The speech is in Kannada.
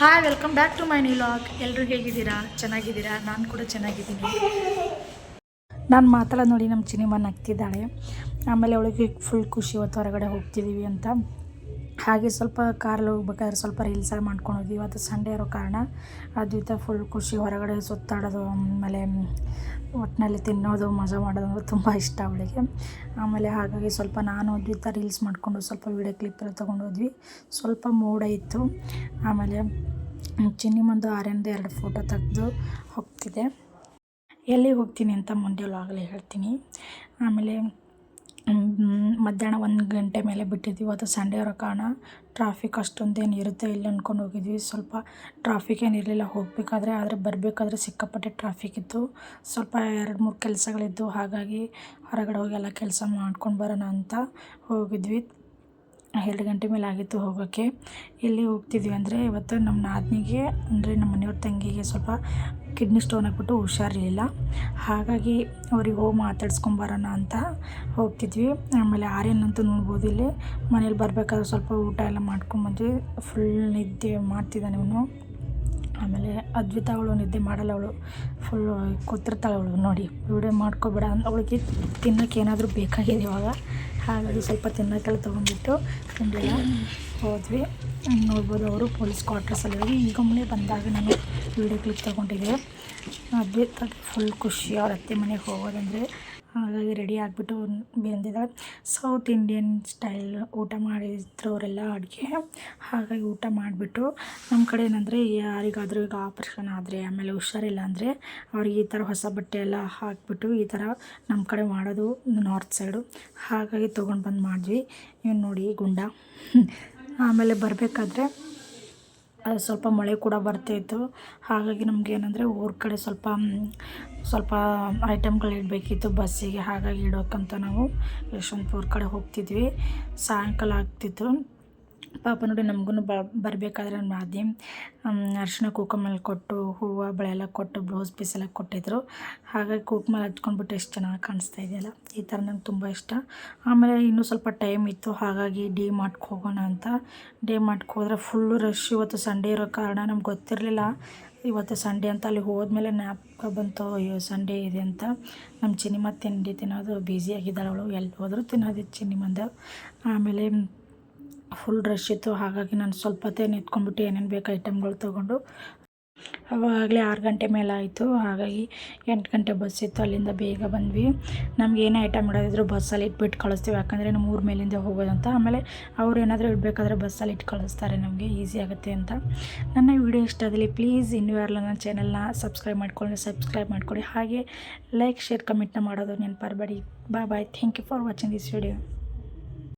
Hi welcome back to my new vlog ಎಲ್ಲರೂ ಹೇಗಿದ್ದೀರಾ? ಚೆನ್ನಾಗಿದ್ದೀರಾ? ನಾನು ಕೂಡ ಚೆನ್ನಾಗಿದ್ದೀನಿ. ನಾನು ಮಾತಾಡೋದು ನೋಡಿ ನಮ್ಮ ಚಿನಿಮ ನಗ್ತಿದ್ದಾಳೆ. ಆಮೇಲೆ ಅವಳಿಗೆ ಫುಲ್ ಖುಷಿ, ಇವತ್ತು ಹೊರಗಡೆ ಹೋಗ್ತಿದ್ದೀವಿ ಅಂತ. ಹಾಗೆ ಸ್ವಲ್ಪ ಕಾರಲ್ಲಿ ಹೋಗ್ಬೇಕಾದ್ರೆ ಸ್ವಲ್ಪ ರೀಲ್ಸ್ ಮಾಡ್ಕೊಂಡು ಹೋದ್ವಿ. ಇವತ್ತು ಸಂಡೇ ಇರೋ ಕಾರಣ ಅದ್ವಿತ ಫುಲ್ ಖುಷಿ. ಹೊರಗಡೆ ಸುತ್ತಾಡೋದು, ಆಮೇಲೆ ಒಟ್ಟಿನಲ್ಲಿ ತಿನ್ನೋದು, ಮಜಾ ಮಾಡೋದು ಅಂದರೆ ತುಂಬ ಇಷ್ಟ ಅವಳಿಗೆ. ಆಮೇಲೆ ಹಾಗಾಗಿ ಸ್ವಲ್ಪ ನಾನು ಅದ್ವಿತ ರೀಲ್ಸ್ ಮಾಡಿಕೊಂಡು ಸ್ವಲ್ಪ ವೀಡಿಯೋ ಕ್ಲಿಪ್ ಎಲ್ಲ ತೊಗೊಂಡು ಹೋದ್ವಿ. ಸ್ವಲ್ಪ ಮೂಡ ಇತ್ತು. ಆಮೇಲೆ ಚಿನ್ನಿಮಂದು ಆರ್ಯಂದು ಎರಡು ಫೋಟೋ ತೆಗೆದು ಹೋಗ್ತಿದೆ. ಎಲ್ಲಿಗೆ ಹೋಗ್ತೀನಿ ಅಂತ ಮುಂದೆ ಆಗಲೇ ಹೇಳ್ತೀನಿ. ಆಮೇಲೆ ಮಧ್ಯಾಹ್ನ ಒಂದು ಗಂಟೆ ಮೇಲೆ ಬಿಟ್ಟಿದ್ವಿ. ಅದು ಸಂಡೇ ಇರೋ ಕಾರಣ ಟ್ರಾಫಿಕ್ ಅಷ್ಟೊಂದೇನು ಇರುತ್ತೆ ಇಲ್ಲ ಅಂದ್ಕೊಂಡು ಹೋಗಿದ್ವಿ. ಸ್ವಲ್ಪ ಟ್ರಾಫಿಕ್ ಏನು ಇರಲಿಲ್ಲ, ಹೋಗಬೇಕಾದ್ರೆ, ಆದರೆ ಬರಬೇಕಾದ್ರೆ ಸಿಕ್ಕಾಪಟ್ಟೆ ಟ್ರಾಫಿಕ್ ಇತ್ತು. ಸ್ವಲ್ಪ ಎರಡು ಮೂರು ಕೆಲಸಗಳಿದ್ದು ಹಾಗಾಗಿ ಹೊರಗಡೆ ಹೋಗಿ ಎಲ್ಲ ಕೆಲಸ ಮಾಡ್ಕೊಂಡು ಬರೋಣ ಅಂತ ಹೋಗಿದ್ವಿ. ಎರಡು ಗಂಟೆ ಮೇಲೆ ಆಗಿತ್ತು ಹೋಗೋಕ್ಕೆ. ಎಲ್ಲಿ ಹೋಗ್ತಿದ್ವಿ ಅಂದರೆ ಇವತ್ತು ನಮ್ಮ ನಾದಿನಿಗೆ, ಅಂದರೆ ನಮ್ಮ ಮನೆಯವ್ರ ತಂಗಿಗೆ ಸ್ವಲ್ಪ ಕಿಡ್ನಿ ಸ್ಟೋನ್ ಆಗಿಬಿಟ್ಟು ಹುಷಾರಿರಲಿಲ್ಲ. ಹಾಗಾಗಿ ಅವ್ರಿಗೆ ಹೋಗಿ ಮಾತಾಡ್ಸ್ಕೊಂಬರೋಣ ಅಂತ ಹೋಗ್ತಿದ್ವಿ. ಆಮೇಲೆ ಆರ್ಯನ್ ಅಂತೂ ನೋಡ್ಬೋದು ಇಲ್ಲಿ. ಮನೇಲಿ ಬರಬೇಕಾದ್ರೆ ಸ್ವಲ್ಪ ಊಟ ಎಲ್ಲ ಮಾಡ್ಕೊಂಬಂದ್ವಿ ಫುಲ್ ನಿದ್ದೆ ಮಾಡ್ತಿದ್ದಾನೆ ಇವನು. ಆಮೇಲೆ ಅದ್ವಿತ ಅವಳು ನಿದ್ದೆ ಮಾಡಲ್ಲ ಅವಳು. ಫುಲ್ಲು ಕೂತಿರ್ತಾಳೆ ಅವಳು. ನೋಡಿ, ವಿಡಿಯೋ ಮಾಡ್ಕೊಬೇಡ. ಅವಳಿಗೆ ತಿನ್ನೋಕ್ಕೆ ಏನಾದರೂ ಬೇಕಾಗಿದೆ ಇವಾಗ. ಹಾಗಾಗಿ ಸ್ವಲ್ಪ ತಿನ್ನೋಕ್ಕೆಲ್ಲ ತೊಗೊಂಡ್ಬಿಟ್ಟು ತಿಂಡಿಲ್ಲ ಹೋದ್ವಿ. ನೋಡ್ಬೋದು ಅವರು ಪೊಲೀಸ್ ಕ್ವಾರ್ಟರ್ಸಲ್ಲಿ ಹೋಗಿ ಈಗ ಮನೆ ಬಂದಾಗ ನಾನು ವೀಡಿಯೋ ಕ್ಲಿಪ್ ತೊಗೊಂಡಿದ್ದೆ. ಅದು ಫುಲ್ ಖುಷಿ ಅವ್ರ ಅತ್ತೆ ಮನೆಗೆ ಹೋಗೋದಂದರೆ. ಹಾಗಾಗಿ ರೆಡಿ ಆಗಿಬಿಟ್ಟು ಬಂದಿದೆ ಸೌತ್ ಇಂಡಿಯನ್ ಸ್ಟೈಲ್ ಊಟ ಮಾಡಿದ್ರು ಅವರೆಲ್ಲ ಅಡುಗೆ. ಹಾಗಾಗಿ ಊಟ ಮಾಡಿಬಿಟ್ಟು ನಮ್ಮ ಕಡೆ ಏನಂದರೆ ಯಾರಿಗಾದರೂ ಈಗ ಆಪ್ರೇಷನ್ ಆದರೆ, ಆಮೇಲೆ ಹುಷಾರಿಲ್ಲ ಅಂದರೆ ಅವ್ರಿಗೆ ಈ ಥರ ಹೊಸ ಬಟ್ಟೆ ಎಲ್ಲ ಹಾಕಿಬಿಟ್ಟು ಈ ಥರ ನಮ್ಮ ಕಡೆ ಮಾಡೋದು ನಾರ್ತ್ ಸೈಡು ಹಾಗಾಗಿ ತೊಗೊಂಡು ಬಂದು ಮಾಡಿದ್ವಿ. ಇವ್ನು ನೋಡಿ ಗುಂಡ. ಆಮೇಲೆ ಬರಬೇಕಾದ್ರೆ ಸ್ವಲ್ಪ ಮಳೆ ಕೂಡ ಬರ್ತಾಯಿತ್ತು ಹಾಗಾಗಿ ನಮ್ಗೆ ಏನಂದರೆ ಊರ ಕಡೆ ಸ್ವಲ್ಪ ಸ್ವಲ್ಪ ಐಟಮ್ಗಳು ಇಡಬೇಕಿತ್ತು ಬಸ್ಸಿಗೆ. ಹಾಗಾಗಿ ಇಡೋಕ್ಕಂತ ನಾವು ಯಶವಂತಪುರ ಕಡೆ ಹೋಗ್ತಿದ್ವಿ. ಸಾಯಂಕಾಲ ಆಗ್ತಿತ್ತು. ಪಾಪ ನೋಡಿ ನಮಗೂ ಬ, ಬರಬೇಕಾದ್ರೆ ನಾದಿ ಅರಿಶಿನ ಕುಂಕುಮ ಎಲ್ಲ ಕೊಟ್ಟು, ಹೂವು, ಬಳೆ ಎಲ್ಲ ಕೊಟ್ಟು, ಬ್ಲೌಸ್ ಪೀಸ್ ಎಲ್ಲ ಕೊಟ್ಟಿದ್ರು. ಹಾಗಾಗಿ ಕುಂಕುಮ ಹಚ್ಕೊಂಡ್ಬಿಟ್ಟು ಎಷ್ಟು ಚೆನ್ನಾಗಿ ಕಾಣಿಸ್ತಾ ಇದೆಯಲ್ಲ, ಈ ಥರ ನಂಗೆ ತುಂಬ ಇಷ್ಟ. ಆಮೇಲೆ ಇನ್ನೂ ಸ್ವಲ್ಪ ಟೈಮ್ ಇತ್ತು, ಹಾಗಾಗಿ ಡಿ ಮಾರ್ಟ್ಗೆ ಹೋಗೋಣ ಅಂತ. ಡಿ ಮಾರ್ಟ್ಗೆ ಹೋದ್ರೆ ಫುಲ್ಲು ರಶ್ ಇವತ್ತು ಸಂಡೇ ಇರೋ ಕಾರಣ ನಮ್ಗೆ ಗೊತ್ತಿರಲಿಲ್ಲ. ಇವತ್ತು ಸಂಡೇ ಅಂತ ಅಲ್ಲಿ ಹೋದ್ಮೇಲೆ ಜ್ಞಾಪಕ ಬಂತು, ಅಯ್ಯೋ ಸಂಡೇ ಇದೆ ಅಂತ. ನಮ್ಮ ಚಿನ್ನಿಮ ತಿಂಡಿ ತಿನ್ನೋದು ಬ್ಯುಸಿ ಆಗಿದ್ದಾಳೆ ಅವಳು ಎಲ್ಲಿ ಹೋದರೂ ತಿನ್ನೋದಿತ್ತು ಚಿನಿಮಂದ ಆಮೇಲೆ ಫುಲ್ ರಶ್ ಇತ್ತು. ಹಾಗಾಗಿ ನಾನು ಸ್ವಲ್ಪ ಹೊತ್ತೇ ನಿಂತ್ಕೊಂಡ್ಬಿಟ್ಟು ಏನೇನು ಬೇಕು ಐಟಮ್ಗಳು ತೊಗೊಂಡು ಅವಾಗಲೇ ಆರು ಗಂಟೆ ಮೇಲೆ ಆಯಿತು. ಹಾಗಾಗಿ ಎಂಟು ಗಂಟೆ ಬಸ್ ಇತ್ತು. ಅಲ್ಲಿಂದ ಬೇಗ ಬಂದ್ವಿ. ನಮ್ಗೆ ಏನೇ ಐಟಮ್ ಇಡೋದಿದ್ರು ಬಸ್ಸಲ್ಲಿ ಇಟ್ಬಿಟ್ಟು ಕಳಿಸ್ತೀವಿ. ಯಾಕಂದರೆ ನಮ್ಮ ಊರ ಮೇಲಿಂದ ಹೋಗೋದಂತ. ಆಮೇಲೆ ಅವ್ರು ಏನಾದರೂ ಇಡಬೇಕಾದ್ರೆ ಬಸ್ಸಲ್ಲಿ ಇಟ್ಟು ಕಳಿಸ್ತಾರೆ ನಮಗೆ. ಈಸಿ ಆಗುತ್ತೆ ಅಂತ. ನನ್ನ ವಿಡಿಯೋ ಇಷ್ಟ ಆದಲ್ಲಿ ಪ್ಲೀಸ್ ಇನ್ನೂ ಯಾರಲ್ಲ ನನ್ನ ಚಾನಲ್ನ ಸಬ್ಸ್ಕ್ರೈಬ್ ಮಾಡ್ಕೊಳ್ಳಿ. ಸಬ್ಸ್ಕ್ರೈಬ್ ಮಾಡ್ಕೊಳ್ಳಿ ಹಾಗೆ ಲೈಕ್ ಶೇರ್ ಕಮೆಂಟ್ನ ಮಾಡೋದು ನೆನಪರಬೇಡಿ bye bye thank you for watching this video